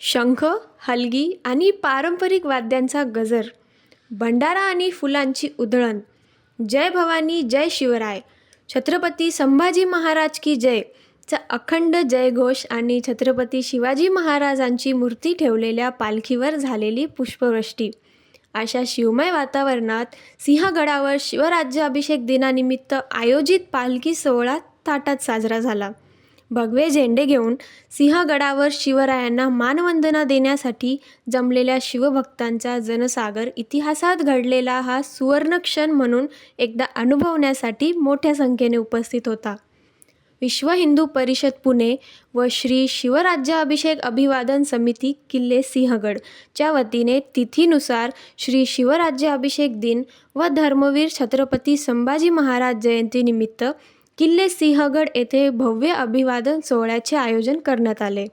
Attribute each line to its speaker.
Speaker 1: शंख हलगी आणि पारंपरिक वाद्यांचा गजर भंडारा आणि फुलांची उधळण. जय भवानी जय शिवराय. छत्रपती संभाजी महाराज की जय. चा अखंड जयघोष आणि छत्रपती शिवाजी महाराजांची मूर्ती ठेवलेल्या पालखीवर झालेली पुष्पवृष्टी. अशा शिवमय वातावरणात सिंहगडावर शिवराज्याभिषेक दिनानिमित्त आयोजित पालखी सोहळा ताटात साजरा झाला. भगवे झेंडे घेऊन सिंहगडावर शिवरायांना मानवंदना देण्यासाठी जमलेल्या शिवभक्तांचा जनसागर इतिहासात घडलेला हा सुवर्णक्षण म्हणून एकदा अनुभवण्यासाठी मोठ्या संख्येने उपस्थित होता. विश्व हिंदू परिषद पुणे व श्री शिवराज्याभिषेक अभिवादन समिती किल्ले सिंहगड च्या वतीने तिथीनुसार श्री शिवराज्याभिषेक दिन व धर्मवीर छत्रपती संभाजी महाराज जयंतीनिमित्त किल्ले सिंहगड येथे भव्य अभिवादन सोहळ्याचे आयोजन करण्यात आले.